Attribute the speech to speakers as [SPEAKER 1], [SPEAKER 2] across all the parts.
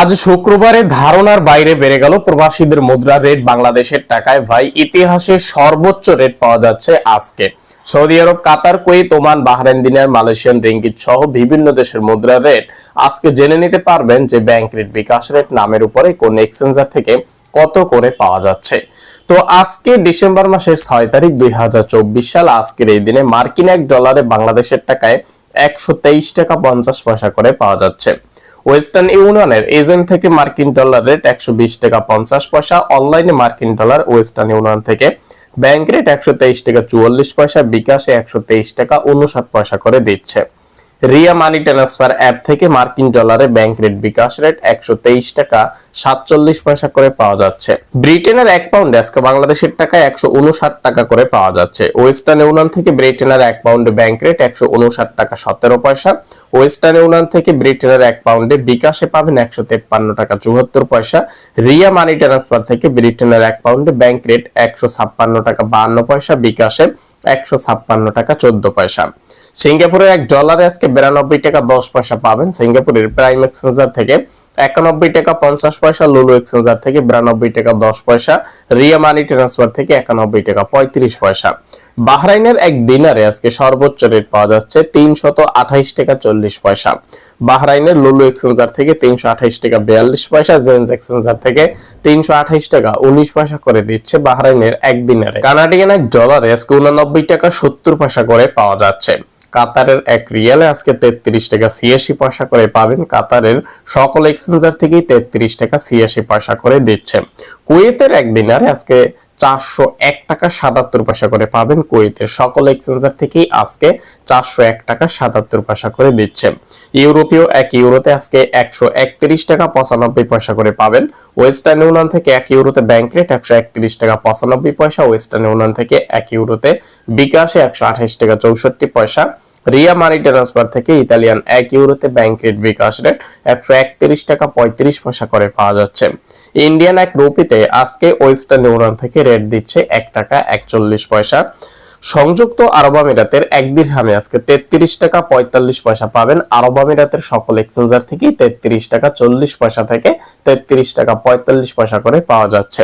[SPEAKER 1] আজ শুক্রবারে ধারণার বাইরে বেড়ে গেল প্রবাসীদের মুদ্রা রেট বাংলাদেশের টাকায়। ভাই, ইতিহাসে সর্বোচ্চ রেট পাওয়া যাচ্ছে আজকে। Saudi Arab, Qatar, Kuwait, Oman, Bahrain দিনার মালয়েশিয়ান, রিঙ্গিত সহ বিভিন্ন দেশের মুদ্রা রেট আজকে জেনে নিতে পারবেন যে ব্যাংক রেট, বিকাশ রেট, নামের উপরে কোন এক্সচেঞ্জার থেকে কত করে পাওয়া যাচ্ছে। তো আজকে ডিসেম্বর মাসের ছয় তারিখ দুই হাজার চব্বিশ সাল, আজকের এই দিনে মার্কিন এক ডলারে বাংলাদেশের টাকায় একশো তেইশ টাকা পঞ্চাশ পয়সা করে পাওয়া যাচ্ছে। ওয়েস্টার্ন ইউনিয়নের এজেন্ট থেকে মার্কিন ডলার রেট একশো বিশ টাকা পঞ্চাশ পয়সা, অনলাইনে মার্কিন ডলার ওয়েস্টার্ন ইউনিয়ন থেকে ব্যাংক রেট একশো তেইশ টাকা চুয়াল্লিশ পয়সা, বিকাশে একশো তেইশ টাকা উনষাট পয়সা করে দিচ্ছে। রিয়া মানি ট্রান্সফার অ্যাপ থেকে মার্কিন ডলারে ব্যাংক রেট বিকাশ রেট একশো তেইশ টাকা সাতচল্লিশ পয়সা করে পাওয়া যাচ্ছে। ব্রিটেনের এক পাউন্ড, আজকে বাংলাদেশের টাকায় একশো উনষাট টাকা করে পাওয়া যাচ্ছে। ওয়েস্টার্ন ইউনিয়ন থেকে ব্রিটেনের এক পাউন্ডে ব্যাংক রেট একশো উনষাট টাকা সতেরো পয়সা। ওয়েস্টার্ন ইউনিয়ন থেকে ব্রিটেনের এক পাউন্ডে বিকাশে পাবেন একশো তেপ্পান্ন টাকা চুয়াত্তর পয়সা। রিয়া মানি ট্রান্সফার থেকে ব্রিটেনের এক পাউন্ডে ব্যাংক রেট একশো ছাপ্পান্ন টাকা বাহান্ন পয়সা বিকাশে একশো ছাপ্পান্ন টাকা চোদ্দ পয়সা। সিঙ্গাপুরের এক ডলারে আজকে বিরানব্বই টাকা দশ পয়সা পাবেন। সিঙ্গাপুরের প্রাইম এক্সচেঞ্জার থেকে একানব্বই টাকা পঞ্চাশ পয়সা লুলু এক্সচেঞ্জার থেকে বিরানব্বই টাকা দশ পয়সা রিয়া মানি ট্রান্সফার থেকে একানব্বই টাকা পঁয়ত্রিশ পয়সা। বাহরাইনের এক দিনারে আজকে সর্বোচ্চ রেট পাওয়া যাচ্ছে তিনশত আঠাইশ টাকা চল্লিশ পয়সা। বাহরাইনের লুলু এক্সচেঞ্জার থেকে তিনশো আঠাইশ টাকা বিয়াল্লিশ পয়সা জেন্স এক্সচেঞ্জার থেকে তিনশো আঠাইশ টাকা উনিশ পয়সা করে দিচ্ছে বাহরাইনের এক দিনারে কানাডিয়ান এক ডলারে আজকে উনানব্বই টাকা সত্তর পয়সা করে পাওয়া যাচ্ছে। কাতারের এক রিয়ালে আজকে তেত্রিশ টাকা ছিয়াশি পয়সা করে পাবেন। কাতারের সকল এক্সচেঞ্জার থেকেই তেত্রিশ টাকা ছিয়াশি পয়সা করে দিচ্ছে। কুয়েতের এক দিনারে আজকে চারশো এক টাকা সাতাত্তর পয়সা করে পাবেন কুয়েতের সকল এক্সচেঞ্জার থেকেই আজকে চারশো এক টাকা সাতাত্তর পয়সা করে দিচ্ছে। ইউরোপীয় এক ইউরোতে আজকে একশো একত্রিশ টাকা পঁচানব্বই পয়সা করে পাবেন। ওয়েস্টার্ন ইউনিয়ন থেকে এক ইউরোতে ব্যাংক রেট একশো একত্রিশ টাকা পঁচানব্বই পয়সা, ওয়েস্টার্ন ইউনিয়ন থেকে এক ইউরোতে বিকাশে একশো আঠাশ টাকা চৌষট্টি পয়সা। রিয়া মানি ট্রান্সফার থেকে ইতালিয়ান এক ইউরোতে ব্যাংক রেট বিকাশ রেট একশো একত্রিশ টাকা পঁয়ত্রিশ পয়সা করে পাওয়া যাচ্ছে। ইন্ডিয়ান এক রুপিতে আজকে ওয়েস্টার্ন ইউনিয়ন থেকে রেট দিচ্ছে এক টাকা একচল্লিশ পয়সা। সংযুক্ত আরব আমিরাতের এক দিরহামে আজকে তেত্রিশ টাকা পঁয়তাল্লিশ পয়সা পাবেন। আরব আমিরাতের সকল এক্সচেঞ্জার থেকেই তেত্রিশ টাকা চল্লিশ পয়সা থেকে তেত্রিশ টাকা পঁয়তাল্লিশ পয়সা করে পাওয়া যাচ্ছে।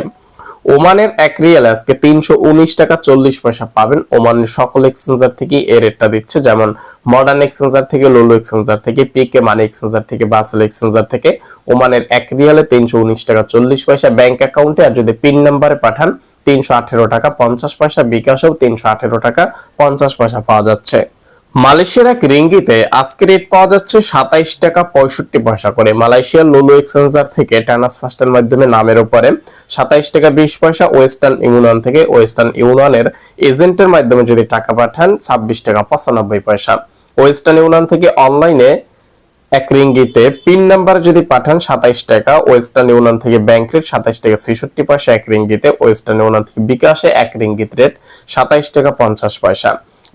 [SPEAKER 1] ওমানের এক রিয়াল আজকে তিনশো উনিশ টাকা চল্লিশ পয়সা পাবেন। ওমানের সকল এক্সচেঞ্জার থেকে এই রেটটা দিচ্ছে, যেমন মডার্ন এক্সচেঞ্জার থেকে লোলো এক্সচেঞ্জার থেকে পিকে মানি এক্সচেঞ্জার থেকে বাসেল এক্সচেঞ্জার থেকে, ওমানের এক রিয়ালে তিনশো উনিশ টাকা চল্লিশ পয়সা। ব্যাংক অ্যাকাউন্টে আর যদি পিন নাম্বারে পাঠান, তিনশো আঠেরো টাকা পঞ্চাশ পয়সা, বিকাশেও তিনশো আঠেরো টাকা পঞ্চাশ পয়সা পাওয়া যাচ্ছে। মালয়েশিয়ার এক রিঙ্গিতে আজকে রেট পাওয়া যাচ্ছে সাতাইশ টাকা পঁয়ষট্টি পয়সা করে। মালয়েশিয়ার লুলু এক্সচেঞ্জার থেকে টানাস ফাস্টের মাধ্যমে নামের উপরে সাতাইশ টাকা বিশ পয়সা ওয়েস্টার্ন ইউনিয়ন থেকে ওয়েস্টার্ন ইউনিয়নের এজেন্টের মাধ্যমে যদি টাকা পাঠান ছাব্বিশ টাকা পঁচানব্বই পয়সা। ওয়েস্টার্ন ইউনিয়ন থেকে অনলাইনে এক রিঙ্গিতে পিন নাম্বার যদি পাঠান সাতাইশ টাকা, ওয়েস্টার্ন ইউনিয়ন থেকে ব্যাংক রেট সাতাইশ টাকা ছেষট্টি পয়সা, এক রিঙ্গিতে ওয়েস্টার্ন ইউনিয়ন থেকে বিকাশে এক রিঙ্গিত রেট সাতাইশ টাকা পঞ্চাশ পয়সা।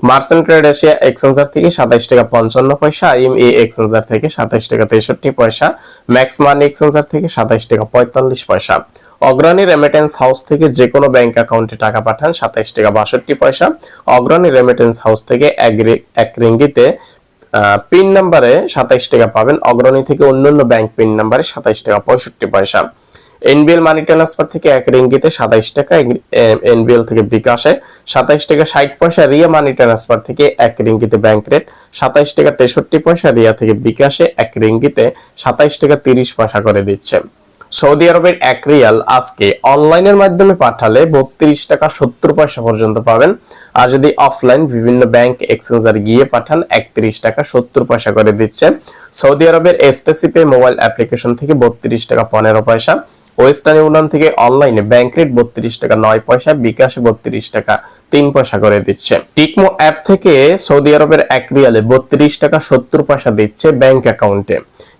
[SPEAKER 1] মার্সেন্ট ট্রেড এশিয়া এক্সচেঞ্জার থেকে সাতাইশ টাকা পঞ্চান্ন পয়সা আইএম এ এক্সচেঞ্জার থেকে সাতাইশ টাকা তেষট্টি পয়সা, ম্যাক্স মানি এক্সচেঞ্জার থেকে সাতাইশ টাকা পঁয়তাল্লিশ পয়সা। অগ্রণী রেমিটেন্স হাউস থেকে যে কোনো ব্যাংক অ্যাকাউন্টে টাকা পাঠান সাতাইশ টাকা বাষট্টি পয়সা। অগ্রণী রেমিটেন্স হাউস থেকে এক রিঙ্গিতে পিন নাম্বারে সাতাইশ টাকা পাবেন। অগ্রণী থেকে অন্যান্য ব্যাংক পিন নাম্বারে সাতাইশ টাকা, পঁয়ষট্টি পয়সা। এনবিএল মানি ট্রান্সফার থেকে এক রিঙ্গিতে সাতাইশ টাকা এনবিএল থেকে বিকাশে সাতাইশ টাকা, ষাট পয়সা রিয়া মানি ট্রান্সফার থেকে এক রিঙ্গিতে ব্যাংক রেট সাতাইশ টাকা, তেষট্টি পয়সা রিয়া থেকে বিকাশে এক রিঙ্গিতে সাতাইশ টাকা, তিরিশ পয়সা করে দিচ্ছে। সৌদি আরবের এক রিয়াল আজকে অনলাইনের মাধ্যমে পাঠালে বত্রিশ টাকা সত্তর পয়সা পর্যন্ত পাবেন। আর যদি অফলাইন বিভিন্ন ব্যাংক এক্সচেঞ্জার গিয়ে পাঠান, একত্রিশ টাকা সত্তর পয়সা করে দিচ্ছে। সৌদি আরবের এসটিসি পে মোবাইল অ্যাপ্লিকেশন থেকে বত্রিশ টাকা পনেরো পয়সা। ওয়েস্টার্ন ইউনিয়ন থেকে অনলাইনে ব্যাংক রেট বত্রিশ টাকা, নয় পয়সা, বিকাশ বত্রিশ টাকা, তিন পয়সা করে দিচ্ছে। টিকমো অ্যাপ থেকে সৌদি আরবের এক রিয়ালে বত্রিশ টাকা, সত্তর পয়সা দিচ্ছে ব্যাংক অ্যাকাউন্টে।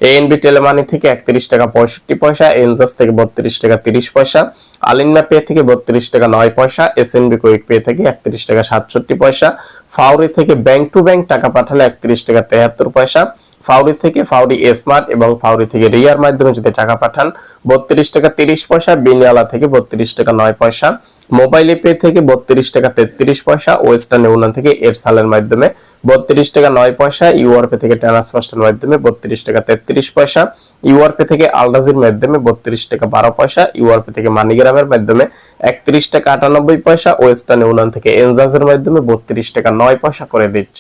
[SPEAKER 1] এএনবি টেলেমানি থেকে একত্রিশ টাকা, পঁয়ষট্টি পয়সা, এনজাস থেকে বত্রিশ টাকা, তিরিশ পয়সা আলিন্না পে থেকে বত্রিশ টাকা, নয় পয়সা এসএনবি কুইক পে থেকে একত্রিশ টাকা, সাতষট্টি পয়সা ফাউরি থেকে ব্যাংক টু ব্যাংক টাকা পাঠালে একত্রিশ টাকা, তেহাত্তর পয়সা ফাউরি থেকে ফাউরি স্মার্ট এবং ফাউরি থেকে রিয়ার মাধ্যমে যদি টাকা পাঠান, বত্রিশ টাকা তিরিশ পয়সা, বিনিয়ালা থেকে বত্রিশ টাকা নয় পয়সা, মোবাইল পে থেকে বত্রিশ টাকা তেত্রিশ পয়সা, ওয়েস্টার্ন ইউনিয়ন থেকে এরসালের মাধ্যমে বত্রিশ টাকা নয় পয়সা, ইউআরপে থেকে ট্রান্সফার্স্টের মাধ্যমে বত্রিশ টাকা তেত্রিশ পয়সা, ইউআরপে থেকে আলডাজির মাধ্যমে বত্রিশ টাকা বারো পয়সা, ইউআরপে থেকে মানিগ্রামের মাধ্যমে একত্রিশ টাকা আটানব্বই পয়সা, ওয়েস্টার্ন ইউনিয়ন থেকে এনজাজের মাধ্যমে বত্রিশ টাকা নয় পয়সা করে দিচ্ছে।